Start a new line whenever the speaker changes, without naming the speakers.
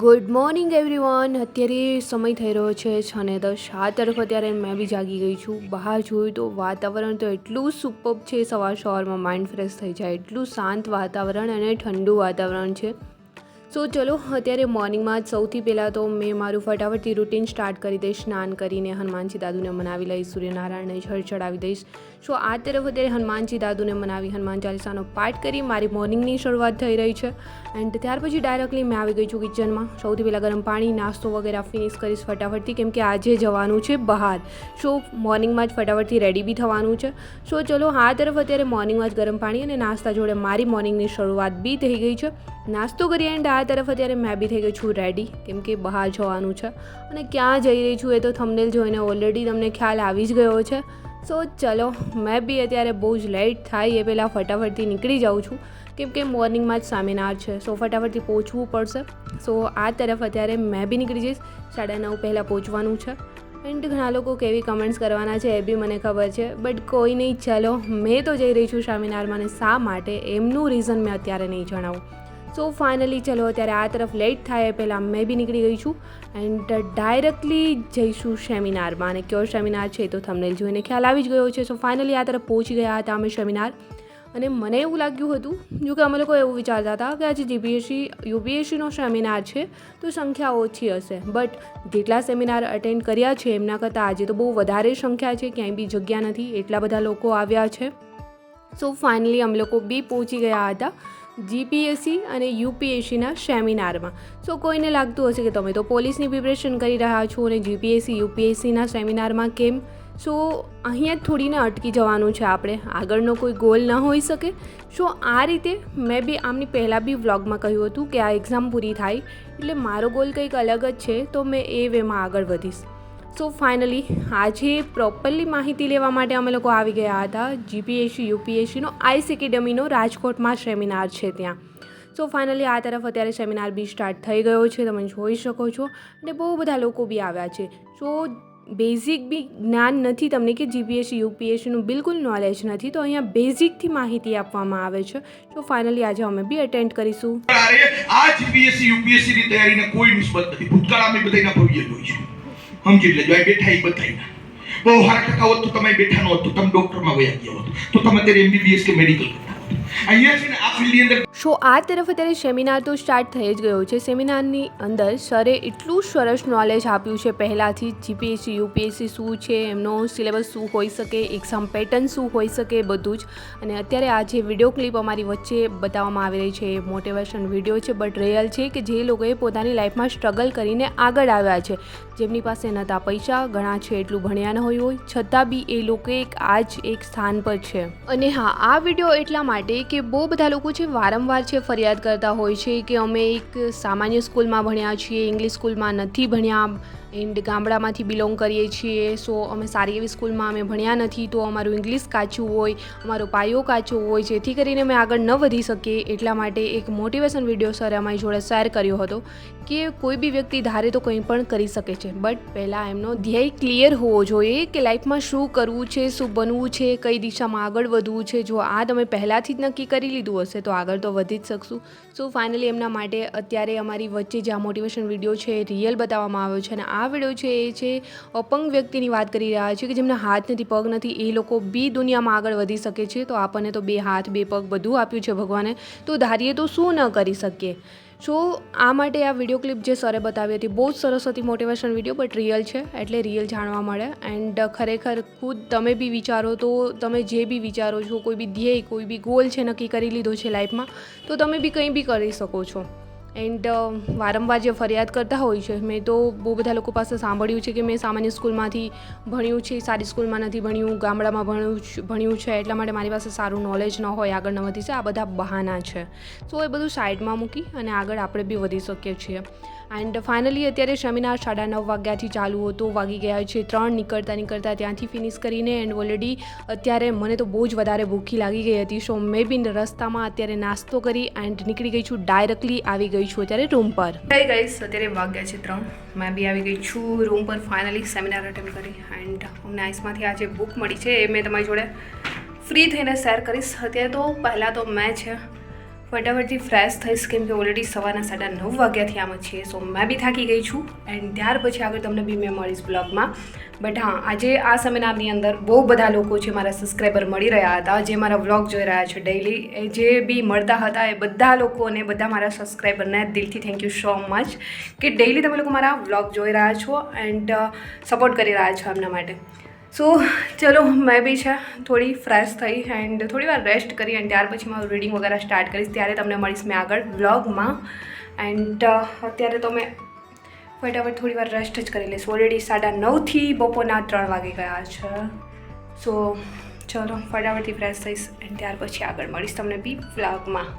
Good morning everyone અત્યારે સમય થઈ રહ્યો છે છને દસ, આ તરફ અત્યારે મેં બી જાગી ગઈ છું. બહાર જોયું તો વાતાવરણ તો એટલું સુપર છે, સવાર સવારમાં માઇન્ડ ફ્રેશ થઈ જાય. એટલું શાંત વાતાવરણ અને ઠંડુ વાતાવરણ છે. સો ચલો, અત્યારે મોર્નિંગમાં જ સૌથી પહેલાં તો મેં મારું ફટાફટથી રૂટીન સ્ટાર્ટ કરી દઈશ. સ્નાન કરીને હનુમાનજી દાદુને મનાવી લઈશ, સૂર્યનારાયણને જળ ચડાવી દઈશ. સો આ તરફ અત્યારે હનુમાનજી દાદુને મનાવી, હનુમાન ચાલીસાનો પાઠ કરી મારી મોર્નિંગની શરૂઆત થઈ રહી છે. એન્ડ ત્યાર પછી ડાયરેક્ટલી મેં આવી ગઈ છું કિચનમાં સૌથી પહેલાં ગરમ પાણી, નાસ્તો વગેરે ફિનિશ કરીશ ફટાફટથી, કેમ કે આજે જવાનું છે બહાર. સો મોર્નિંગમાં જ ફટાફટથી રેડી બી થવાનું છે. સો ચલો, આ તરફ અત્યારે મોર્નિંગમાં જ ગરમ પાણી અને નાસ્તા જોડે મારી મોર્નિંગની શરૂઆત બી થઈ ગઈ છે. નાસ્તો કરી એન્ડ આ તરફ અત્યારે મેં બી થઈ ગઈ છું રેડી કેમ કે બહાર જવાનું છે. અને ક્યાં જઈ રહી છું એ તો થંબનેલ જોઈને ઓલરેડી તમને ખ્યાલ આવી જ ગયો છે. સો ચલો, મેં બી અત્યારે બહુ જ લેટ થાય, એ પહેલાં ફટાફટથી નીકળી જાઉં છું. કેમ કે મોર્નિંગમાં જ સેમિનાર છે સો ફટાફટથી પહોંચવું પડશે. સો આ તરફ અત્યારે મેં બી નીકળી જઈશ. સાડા નવ પહેલાં પહોંચવાનું છે. એન્ડ ઘણા લોકો કેવી કમેન્ટ્સ કરવાના છે એ બી મને ખબર છે. બટ કોઈ નહીં, ચલો, મેં તો જઈ રહી છું સેમિનારમાં ને શા માટે? એમનું રીઝન મેં અત્યારે નહીં જણાવું. સો ફાઇનલી ચલો, અત્યારે આ તરફ લેટ થાય પહેલાં મેં બી નીકળી ગઈ છું. એન્ડ ડાયરેક્ટલી જઈશું સેમિનારમાં. અને કયો સેમિનાર છે તો તમને જોઈને ખ્યાલ આવી જ ગયો છે. સો ફાઇનલી આ તરફ પહોંચી ગયા હતા અમે સેમિનાર. અને મને એવું લાગ્યું હતું, જો કે અમે લોકો એવું વિચારતા હતા કે આજે જીપીએસસી યુપીએસસીનો સેમિનાર છે, તો સંખ્યા ઓછી હશે. બટ જેટલા સેમિનાર અટેન્ડ કર્યા છે, એમના કરતાં આજે તો બહુ વધારે સંખ્યા છે. ક્યાંય બી જગ્યા નથી, એટલા બધા લોકો આવ્યા છે. સો ફાઇનલી અમે લોકો બી પહોંચી ગયા હતા. જીપીએસસી અને યુપીએસસીના સેમિનારમાં. સો કોઈને લાગતું હશે કે તમે તો પોલીસની પ્રિપરેશન કરી રહ્યા છો અને જીપીએસસી, યુપીએસસીના સેમિનારમાં કેમ? સો અહીંયા જ થોડીને અટકી જવાનું છે આપણે. આગળનો કોઈ ગોલ ન હોઈ શકે. સો આ રીતે મેં બી આમની પહેલાં બી વ્લોગમાં કહ્યું હતું કે આ એક્ઝામ પૂરી થાય. એટલે મારો ગોલ કંઈક અલગ જ છે, તો મેં એ વેમાં આગળ વધીશ. સો ફાઇનલી આજે પ્રોપરલી માહિતી લેવા માટે અમે લોકો આવી ગયા હતા. જીપીએસસી યુપીએસસીનો આઈસ એકેડમીનો રાજકોટમાં સેમિનાર છે ત્યાં. સો ફાઇનલી આ તરફ અત્યારે સેમિનાર બી સ્ટાર્ટ થઈ ગયો છે, તમે જોઈ શકો છો. અને બહુ બધા લોકો બી આવ્યા છે. સો બેઝિક બી જ્ઞાન નથી તમને કે જીપીએસસી યુપીએસસીનું બિલકુલ નોલેજ નથી, તો અહીંયા બેઝિકથી માહિતી આપવામાં આવે છે. તો ફાઇનલી આજે અમે બી અટેન્ડ કરીશું.
આ જીપીએસસી યુપીએસસીની તૈયારીને કોઈ નિસ્બત નથી. ભૂતકાળ અમે બધાના ભવ્ય જોઈશું. સમજી લેજો આ બેઠા એ બધા બહુ સારા ટકા હોત તો તમે બેઠા ન હોત તો તમે ડોક્ટરમાં વયા ગયા હોત તો તમે અત્યારે એમબીબીએસ કે મેડિકલ કરતા ને આ
સો આ તરફ અત્યારે સેમિનાર તો સ્ટાર્ટ થઈ જ ગયો છે. સેમિનારની અંદર સરે એટલું સરસ નોલેજ આપ્યું છે પહેલાંથી જીપીએસસી યુપીએસસી શું છે એમનો સિલેબસ શું હોઈ શકે એક્ઝામ પેટર્ન શું હોઈ શકે બધું જ. અને અત્યારે આ જે વીડિયો ક્લિપ અમારી વચ્ચે બતાવવામાં આવી રહી છે એ મોટિવેશન વીડિયો છે બટ રિયલ છે કે જે લોકોએ પોતાની લાઈફમાં સ્ટ્રગલ કરીને આગળ આવ્યા છે. જેમની પાસે નહોતા પૈસા ઘણા છે એટલું ભણ્યા ન હોય હોય છતાં બી એ લોકો એક આ જ એક સ્થાન પર છે. અને હા આ વીડિયો એટલા માટે કે બહુ બધા લોકો છે વારંવાર છે ફરિયાદ કરતા હોય છે કે અમે એક સામાન્ય સ્કૂલમાં ભણ્યા છીએ ઇંગ્લિશ સ્કૂલમાં નથી ભણ્યા. એન્ડ ગામડામાંથી બિલોંગ કરીએ છીએ. સો અમે સારી એવી સ્કૂલમાં અમે ભણ્યા નથી તો અમારું ઇંગ્લિશ કાચું હોય, અમારો પાયો કાચો હોય, જેથી કરીને અમે આગળ ન વધી શકીએ એટલા માટે એક મોટિવેશન વીડિયો સરે અમારી જોડે શેર કર્યો હતો કે કોઈ બી વ્યક્તિ ધારે તો કંઈ પણ કરી શકે છે. બટ પહેલાં એમનો ધ્યેય ક્લિયર હોવો જોઈએ કે લાઈફમાં શું કરવું છે, શું બનવું છે, કઈ દિશામાં આગળ વધવું છે. જો આ તમે પહેલાંથી જ નક્કી કરી લીધું હશે તો આગળ તો વધી જ શકશું. સો ફાઇનલી એમના માટે અત્યારે અમારી વચ્ચે જે આ મોટિવેશન વીડિયો છે રિયલ બતાવવામાં આવ્યો છે અને આ વીડિયો છે એ છે અપંગ વ્યક્તિની વાત કરી રહ્યા છે કે જેમને હાથ નથી, પગ નથી, એ લોકો બી દુનિયામાં આગળ વધી શકે છે. તો આપણને તો બે હાથ, બે પગ બધું આપ્યું છે ભગવાને. તો ધારીએ તો શું ન કરી શકીએ? સો આ માટે આ વીડિયો ક્લિપ જે સરે બતાવી હતી, બહુ જ સરસ હતી મોટિવેશન વીડિયો બટ રિયલ છે. એટલે રિયલ જાણવા મળે. એન્ડ ખરેખર ખુદ તમે બી વિચારો તો તમે જે બી વિચારો છો, કોઈ બી ધ્યેય, કોઈ બી ગોલ છે નક્કી કરી લીધો છે લાઈફમાં તો તમે બી કંઈ બી કરી શકો છો. એન્ડ વારંવાર જે ફરિયાદ કરતા હોય છે, મેં તો બહુ બધા લોકો પાસે સાંભળ્યું છે કે મેં સામાન્ય સ્કૂલમાંથી ભણ્યું છે, સારી સ્કૂલમાં નથી ભણ્યું, ગામડામાં ભણ્યું ભણ્યું છે, એટલા માટે મારી પાસે સારું નોલેજ ન હોય આગળ ન વધી છે, આ બધા બહાના છે. સો એ બધું સાઈડમાં મૂકી અને આગળ આપણે બી વધી શકીએ છીએ. એન્ડ ફાઇનલી અત્યારે સેમિનાર સાડા નવ વાગ્યાથી ચાલુ હતો, વાગી ગયા છે ત્રણ, નીકળતા નીકળતા ત્યાંથી ફિનિશ કરીને એન્ડ ઓલરેડી અત્યારે મને તો બહુ જ વધારે ભૂખી લાગી ગઈ હતી. સો મેં બી રસ્તામાં અત્યારે નાસ્તો કરી એન્ડ નીકળી ગઈ છું ડાયરેક્ટલી આવી ગઈ છું અત્યારે રૂમ પર. કઈ ગઈશ અત્યારે વાગ્યા છે ત્રણ. મેં બી આવી ગઈ છું રૂમ પર ફાઇનલી સેમિનાર અટેન્ડ કરી એન્ડ અમને આઈસમાંથી આજે બુક મળી છે એ મેં તમારી જોડે ફ્રી થઈને શેર કરીશ. અત્યારે તો પહેલાં તો મેં છે ફટાફટથી ફ્રેશ થઈશ કેમ કે ઓલરેડી સવારના સાડા નવ વાગ્યાથી આમ જ છીએ સો મેં બી થાકી ગઈ છું. એન્ડ ત્યાર પછી આગળ તમને બી મેં મળીશ બ્લોગમાં. બટ હા, આજે આ સેમિનારની અંદર બહુ બધા લોકો છે મારા સબસ્ક્રાઈબર મળી રહ્યા હતા, જે મારા વ્લોગ જોઈ રહ્યા છે ડેઈલી એ જે બી મળતા હતા એ બધા લોકોને બધા મારા સબસ્ક્રાઈબરને દિલથી થેન્ક યુ સો મચ કે ડેઈલી તમે લોકો મારા વ્લોગ જોઈ રહ્યા છો એન્ડ સપોર્ટ કરી રહ્યા છો એમના માટે. સો ચલો, મેં બી છે, થોડી ફ્રેશ થઈ એન્ડ થોડી વાર રેસ્ટ કરી અને ત્યાર પછી મારું રીડિંગ વગેરે સ્ટાર્ટ કરીશ. ત્યારે તમને મળીશ મેં આગળ વ્લોગમાં એન્ડ અત્યારે તો મેં ફટાફટ થોડી વાર રેસ્ટ જ કરી લઈશ. ઓલરેડી સાડા નવથી બપોરના ત્રણ વાગી ગયા છે. સો ચલો, ફટાફટથી ફ્રેશ થઈશ એન્ડ ત્યાર પછી આગળ મળીશ તમને બી વ્લોગમાં